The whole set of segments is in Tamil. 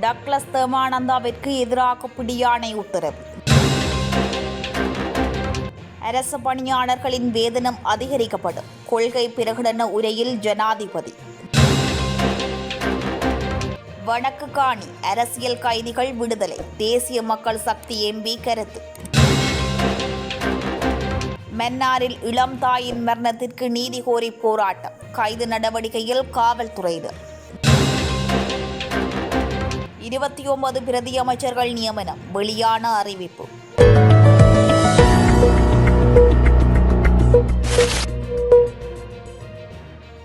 டக்ளஸ் தேமானந்தாவிற்கு எதிராக பிடியாணை உத்தரவு. அரசு பணியாளர்களின் வேதனம் அதிகரிக்கப்படும். கொள்கை பிரகடன உரையில் ஜனாதிபதி. வடக்கு காணி அரசியல் கைதிகள் விடுதலை தேசிய மக்கள் சக்தி எம்பி கருத்து. மன்னாரில் இளம் தாயின் மரணத்திற்கு நீதி கோரி போராட்டம் கைது நடவடிக்கையில் காவல்துறையினர். இருபத்தி ஒன்பது பிரதி அமைச்சர்கள் நியமனம். வெளியான அறிவிப்பு.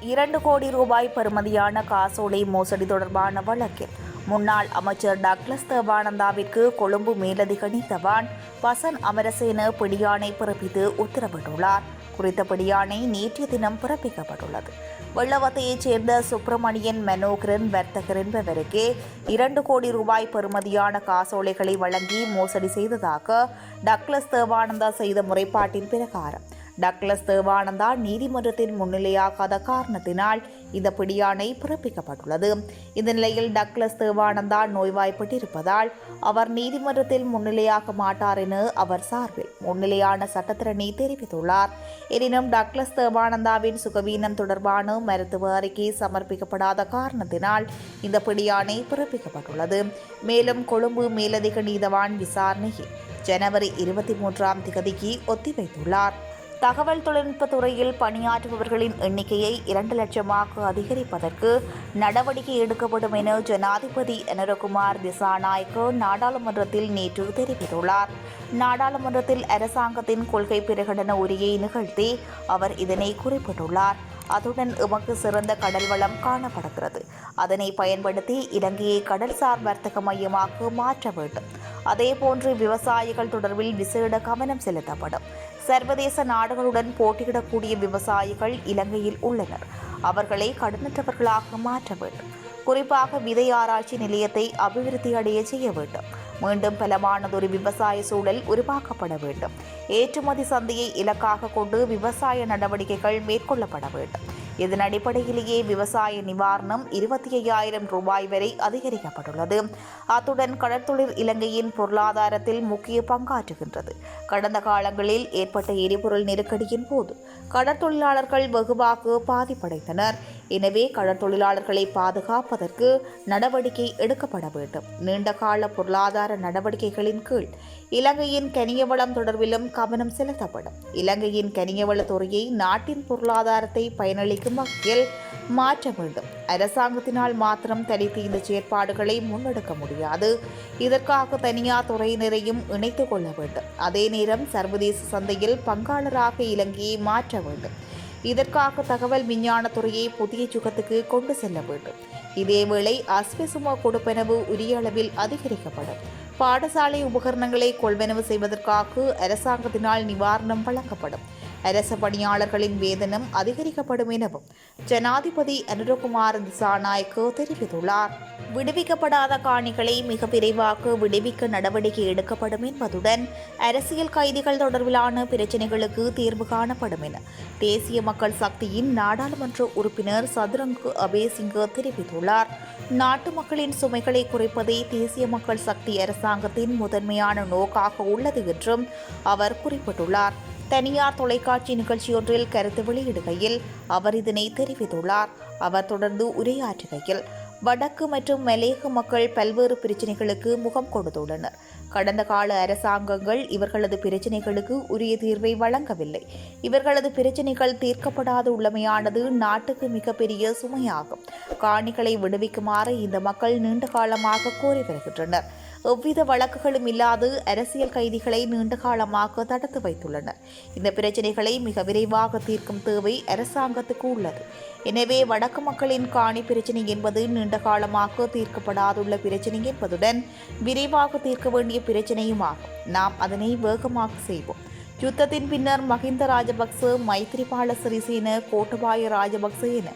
இரண்டு கோடி ரூபாய் பெறுமதியான காசோலை மோசடி தொடர்பான வழக்கில் முன்னாள் அமைச்சர் டக்ளஸ் தேவானந்தாவிற்கு கொழும்பு மேலதிக நீதவான் வசன் அமரசேன பிடியாணை பிறப்பித்து உத்தரவிட்டுள்ளார். குறித்த பிடியாணை நேற்றைய தினம் பிறப்பிக்கப்பட்டுள்ளது. வெள்ளவத்தையைச் சேர்ந்த சுப்பிரமணியன் மனோகரன் வர்த்தகர் என்பவருக்கே இரண்டு கோடி ரூபாய் பெறுமதியான காசோலைகளை வழங்கி மோசடி செய்ததாக டக்ளஸ் தேவானந்தா செய்த முறைப்பாட்டின் பிரகாரம். டக்ளஸ் தேவானந்தா நீதிமன்றத்தின் முன்னிலையாகாத காரணத்தினால் இந்த பிடியாணை பிறப்பிக்கப்பட்டுள்ளது. இந்த நிலையில் டக்ளஸ் தேவானந்தா நோய்வாய்ப்பட்டிருப்பதால் அவர் நீதிமன்றத்தில் முன்னிலையாக மாட்டார் என அவர் சார்பில் முன்னிலையான சட்டத்திரணி தெரிவித்துள்ளார். எனினும் டக்ளஸ் தேவானந்தாவின் சுகவீனம் தொடர்பான மருத்துவ அறிக்கை சமர்ப்பிக்கப்படாத காரணத்தினால் இந்த பிடியாணை பிறப்பிக்கப்பட்டுள்ளது. மேலும் கொழும்பு மேலதிக நீதவான் விசாரணையை ஜனவரி இருபத்தி மூன்றாம் திகதிக்கு ஒத்திவைத்துள்ளார். தகவல் தொழில்நுட்ப துறையில் பணியாற்றுபவர்களின் எண்ணிக்கையை இரண்டு லட்சமாக அதிகரிப்பதற்கு நடவடிக்கை எடுக்கப்படும் என ஜனாதிபதி எனரகுமார் திசாநாயக்கு நாடாளுமன்றத்தில் நேற்று தெரிவித்துள்ளார். நாடாளுமன்றத்தில் அரசாங்கத்தின் கொள்கை பிரகடன உரையை நிகழ்த்தி அவர் இதனை குறிப்பிட்டுள்ளார். அதுடன் எமக்கு சிறந்த கடல் வளம் காணப்படுகிறது. அதனை பயன்படுத்தி இலங்கையை கடல்சார் வர்த்தக மையமாக மாற்ற வேண்டும். அதேபோன்று விவசாயிகள் தொடர்பில் விசேட கவனம் செலுத்தப்படும். சர்வதேச நாடுகளுடன் போட்டியிடக்கூடிய விவசாயிகள் இலங்கையில் உள்ளனர். அவர்களை கடனற்றவர்களாக மாற்ற வேண்டும். குறிப்பாக விதை ஆராய்ச்சி நிலையத்தை அபிவிருத்தி அடைய செய்ய வேண்டும். மீண்டும் பலமானதொரு விவசாய சூழல் உருவாக்கப்பட வேண்டும். ஏற்றுமதி சந்தையை இலக்காக கொண்டு விவசாய நடவடிக்கைகள் மேற்கொள்ளப்பட வேண்டும். இதன் அடிப்படையிலேயே விவசாய நிவாரணம் இருபத்தி ஐயாயிரம் ரூபாய் வரை அதிகரிக்கப்பட்டுள்ளது. அத்துடன் கடற்தொழில் இலங்கையின் பொருளாதாரத்தில் முக்கிய பங்காற்றுகின்றது. கடந்த காலங்களில் ஏற்பட்ட எரிபொருள் நெருக்கடியின் போது கடற்தொழிலாளர்கள் வெகுவாக பாதிப்படைந்தனர். எனவே கடற்தொழிலாளர்களை பாதுகாப்பதற்கு நடவடிக்கை எடுக்கப்பட வேண்டும். நீண்டகால பொருளாதார நடவடிக்கைகளின் கீழ் இலங்கையின் கனியவளம் தொடர்பிலும் கவனம் செலுத்தப்படும். இலங்கையின் கனியவள துறையை நாட்டின் பொருளாதாரத்தை பயனளிக்கும் வகையில் மாற்ற வேண்டும். அரசாங்கத்தினால் மாத்திரம் தனித்து இந்த செயற்பாடுகளை முன்னெடுக்க முடியாது. இதற்காக தனியார் துறையினரையும் இணைத்துக் கொள்ள வேண்டும். அதே நேரம் சர்வதேச சந்தையில் பங்காளராக இலங்கையை மாற்ற வேண்டும். இதற்காக தகவல் விஞ்ஞானத்துறையை புதிய சுகத்துக்கு கொண்டு செல்ல வேண்டும். இதேவேளை அஸ்வசும கொடுப்பனவு உரிய அளவில் அதிகரிக்கப்படும். பாடசாலை உபகரணங்களை கொள்வனவு செய்வதற்காக அரசாங்கத்தினால் நிவாரணம் வழங்கப்படும். அரச பணியாளர்களின் வேதனம் அதிகரிக்கப்படும் எனவும் ஜனாதிபதி அனுரகுமார் திசாநாயக்கு தெரிவித்துள்ளார். விடுவிக்கப்படாத காணிகளை மிக விரைவாக விடுவிக்க நடவடிக்கை எடுக்கப்படும் என்பதுடன் அரசியல் கைதிகள் தொடர்பிலான பிரச்சினைகளுக்கு தீர்வு காணப்படும் என தேசிய மக்கள் சக்தியின் நாடாளுமன்ற உறுப்பினர் சதுரங்கு அபேசிங்க தெரிவித்துள்ளார். நாட்டு மக்களின் சுமைகளை குறைப்பதே தேசிய மக்கள் சக்தி அரசாங்கத்தின் முதன்மையான நோக்காக உள்ளது என்றும் அவர் குறிப்பிட்டுள்ளார். தனியார் தொலைக்காட்சி நிகழ்ச்சியொன்றில் கருத்து வெளியிடுகையில் அவர் இதனை தெரிவித்துள்ளார். அவர் தொடர்ந்து உரையாற்றுகையில் வடக்கு மற்றும் மலேக மக்கள் பல்வேறு பிரச்சினைகளுக்கு முகம் கொடுத்துள்ளனர். கடந்த கால அரசாங்கங்கள் இவர்களது பிரச்சினைகளுக்கு உரிய தீர்வை வழங்கவில்லை. இவர்களது பிரச்சினைகள் தீர்க்கப்படாத உள்ளமையானது நாட்டுக்கு மிகப்பெரிய சுமையாகும். காணிகளை விடுவிக்குமாறு இந்த மக்கள் நீண்ட காலமாக கோரி வருகின்றனர். எவ்வித வழக்குகளும் இல்லாது அரசியல் கைதிகளை நீண்டகாலமாக தடுத்து வைத்துள்ளனர். இந்த பிரச்சினைகளை மிக விரைவாக தீர்க்கும் தேவை அரசாங்கத்துக்கு உள்ளது. எனவே வடக்கு மக்களின் காணி பிரச்சினை என்பது நீண்டகாலமாக தீர்க்கப்படாதுள்ள பிரச்சினை என்பதுடன் விரைவாக தீர்க்க வேண்டிய பிரச்சினையுமாகும். நாம் அதனை வேகமாக செய்வோம். யுத்தத்தின் பின்னர் மஹிந்த ராஜபக்ச மைத்ரிபால சிறிசேன கோட்டபாய ராஜபக்ச என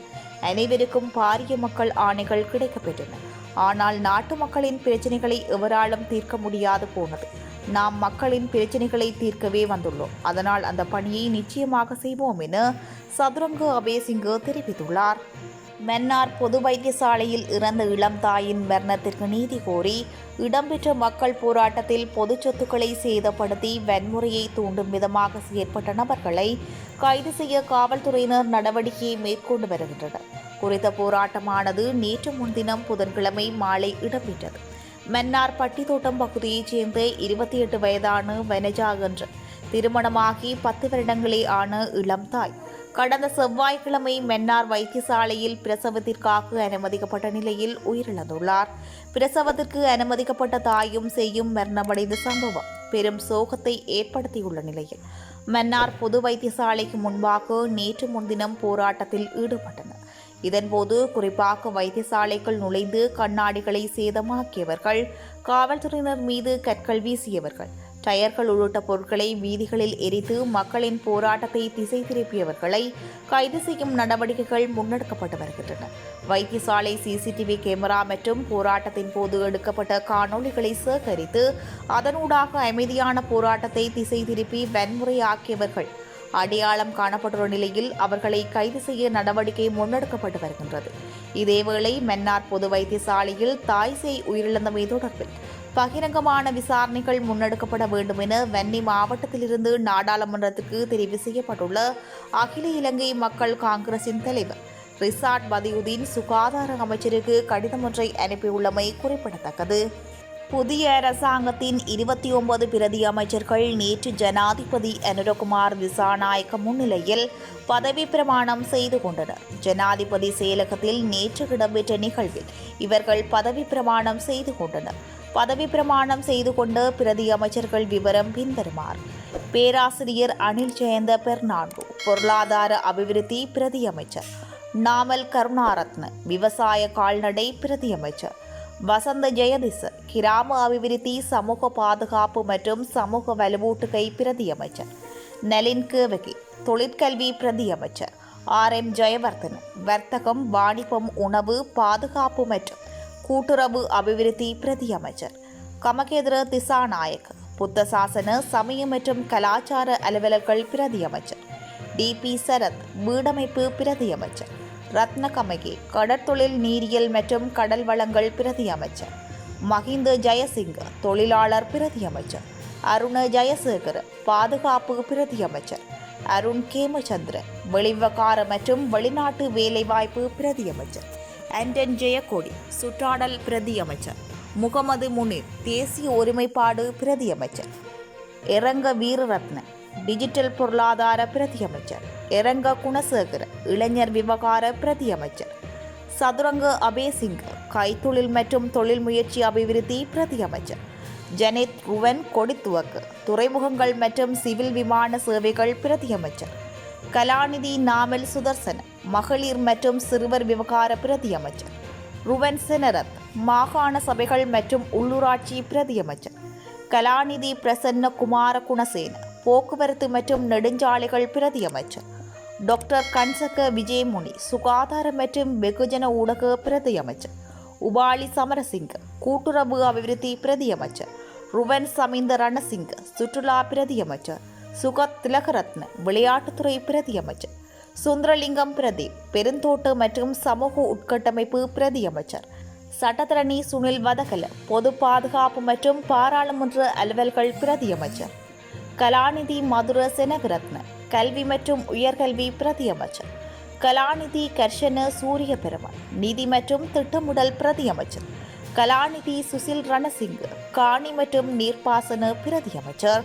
அனைவருக்கும் பாரிய மக்கள் ஆணைகள் கிடைக்கப்பெற்றன. ஆனால் நாட்டு மக்களின் பிரச்சனைகளை எவராலும் தீர்க்க முடியாது போனது. நாம் மக்களின் பிரச்சனைகளை தீர்க்கவே வந்துள்ளோம். அதனால் அந்த பணியை நிச்சயமாக செய்வோம் என சதுரங்க அபேசிங்கு தெரிவித்துள்ளார். மன்னார் பொது வைத்தியசாலையில் இறந்த இளம் தாயின் மரணத்திற்கு நீதி கோரி இடம்பெற்ற மக்கள் போராட்டத்தில் பொது சொத்துக்களை சேதப்படுத்தி வன்முறையை தூண்டும் விதமாக செயற்பட்ட நபர்களை கைது செய்ய காவல்துறையினர் நடவடிக்கையை மேற்கொண்டு வருகின்றனர். குறித்த போராட்டமானது நேற்று முன்தினம் புதன்கிழமை மாலை இடம்பெற்றது. மன்னார் பட்டித்தோட்டம் பகுதியைச் சேர்ந்த இருபத்தி எட்டு வயதான வனஜா என்ற திருமணமாகி பத்து வருடங்களே ஆன இளம் தாய். கடந்த செவ்வாய்க்கிழமை மென்னார் வைத்தியசாலையில் பிரசவத்திற்காக அனுமதிக்கப்பட்ட நிலையில் உயிரிழந்துள்ளார். பிரசவத்திற்கு அனுமதிக்கப்பட்ட தாயும் செய்யும் மரணமடைந்த சம்பவம் பெரும் சோகத்தை ஏற்படுத்தியுள்ள நிலையில் மன்னார் பொது வைத்தியசாலைக்கு முன்பாக நேற்று முன்தினம் போராட்டத்தில் ஈடுபட்டனர். இதன்போது குறிப்பாக வைத்தியசாலைக்குள் நுழைந்து கண்ணாடிகளை சேதமாக்கியவர்கள் காவல்துறையினர் மீது கற்கள் வீசியவர்கள் டயர்கள் உள்ளிட்ட பொருட்களை வீதிகளில் எரித்து மக்களின் போராட்டத்தை திசை திருப்பியவர்களை கைது செய்யும் நடவடிக்கைகள் முன்னெடுக்கப்பட்டு வருகின்றன. வைத்தியசாலை சிசிடிவி கேமரா மற்றும் போராட்டத்தின் போது எடுக்கப்பட்ட காணொளிகளை சேகரித்து அதனூடாக அமைதியான போராட்டத்தை திசை திருப்பி வன்முறையாக்கியவர்கள் அடையாளம் காணப்பட்டுள்ள நிலையில் அவர்களை கைது செய்ய நடவடிக்கை முன்னெடுக்கப்பட்டு வருகின்றது. இதேவேளை மென்னார் பொது வைத்தியசாலையில் தாய்சேய் உயிரிழந்தமை தொடர்பில் பகிரங்கமான விசாரணைகள் முன்னெடுக்கப்பட வேண்டும் என வன்னி மாவட்டத்திலிருந்து நாடாளுமன்றத்துக்கு தெரிவு செய்யப்பட்டுள்ள அகில இலங்கை மக்கள் காங்கிரசின் தலைவர் ரிசாட் பதியுதீன் சுகாதார அமைச்சருக்கு கடிதம் ஒன்றை அனுப்பியுள்ளமை குறிப்பிடத்தக்கது. புதிய அரசாங்கத்தின் இருபத்தி ஒன்பது பிரதி அமைச்சர்கள் நேற்று ஜனாதிபதி அனுரகுமார் திசாநாயக்க முன்னிலையில் பதவி பிரமாணம் செய்து கொண்டனர். ஜனாதிபதி செயலகத்தில் நேற்று இடம்பெற்ற நிகழ்வில் இவர்கள் பதவி பிரமாணம் செய்து கொண்டனர். பதவி பிரமாணம் செய்து கொண்டு பிரதி அமைச்சர்கள் விவரம் பின்வருமாறு பேராசிரியர் அனில் ஜெயந்த பெர்னாண்டோ பொருளாதார அபிவிருத்தி பிரதி அமைச்சர். நாமல் கருணாரத்ன விவசாய கால்நடை பிரதி அமைச்சர். வசந்த ஜெயதிச கிராம அபிவிருத்தி சமூக பாதுகாப்பு மற்றும் சமூக வலுவூட்டுகை பிரதி அமைச்சர். நலின் கேவகி தொழிற்கல்வி பிரதியமைச்சர் ஆர். எம். ஜெயவர்தன் வர்த்தகம் வாணிபம் உணவு பாதுகாப்பு மற்றும் கூட்டுறவு அபிவிருத்தி பிரதியமைச்சர் கமகேந்திர திசாநாயக் புத்த சாசன சமய மற்றும் கலாச்சார அலுவலர்கள் பிரதியமைச்சர் டி. பி. சரத் வீடமைப்பு பிரதியமைச்சர் ரத்னகமகி கடற்தொழில் நீரியல் மற்றும் கடல் வளங்கள் பிரதி அமைச்சர். மஹிந்த ஜெயசிங்க தொழிலாளர் பிரதி அமைச்சர். அருண ஜெயசேகர் பாதுகாப்பு பிரதி அமைச்சர். அருண் கேமச்சந்திர வெளிவகார மற்றும் வெளிநாட்டு வேலைவாய்ப்பு பிரதி அமைச்சர். ஆண்டன் ஜெயக்கோடி சுற்றாடல் பிரதி அமைச்சர். முகமது முனீர் தேசிய ஒருமைப்பாடு பிரதி அமைச்சர். இரங்க வீரரத்ன டிஜிட்டல் பொருளாதார பிரதியமைச்சர். இரங்க குணசேகர இளைஞர் விவகார பிரதியமைச்சர். சதுரங்க அபேசிங் கைத்தொழில் மற்றும் தொழில் முயற்சி அபிவிருத்தி பிரதியமைச்சர். ஜெனித் ருவன் கொடித்துவக்கு துறைமுகங்கள் மற்றும் சிவில் விமான சேவைகள் பிரதியமைச்சர். கலாநிதி நாமல் சுதர்சன மகளிர் மற்றும் சிறுவர் விவகார பிரதியமைச்சர். ருவன் செனரத் மாகாண சபைகள் மற்றும் உள்ளூராட்சி பிரதியமைச்சர். கலாநிதி பிரசன்ன குமார குணசேன போக்குவரத்து மற்றும் நெடுஞ்சாலைகள் பிரதி அமைச்சர். டாக்டர் கன்சக விஜயமுனி சுகாதார மற்றும் வெகுஜன ஊடக பிரதி அமைச்சர். உபாலி சமரசிங்க கூட்டுறவு அபிவிருத்தி பிரதி அமைச்சர். ருவன் சமிந்த ரணசிங்க சுற்றுலா பிரதி அமைச்சர். சுகத் திலகரத்ன விளையாட்டுத்துறை பிரதி அமைச்சர். சுந்தரலிங்கம் பிரதீப் பெருந்தோட்டு மற்றும் சமூக உட்கட்டமைப்பு பிரதி அமைச்சர். சட்டத்தரணி சுனில் வதகல பொது பாதுகாப்பு மற்றும் பாராளுமன்ற அலுவல்கள் பிரதி அமைச்சர். கலாநிதி மதுர செனகரத்ன கல்வி மற்றும் உயர்கல்வி பிரதி அமைச்சர் கலாநிதி கர்ஷன சூரிய பெருமாள் நிதி மற்றும் திட்டமிடல் பிரதி அமைச்சர் கலாநிதி சுசில் ரணசிங்க காணி மற்றும் நீர்ப்பாசன பிரதி அமைச்சர்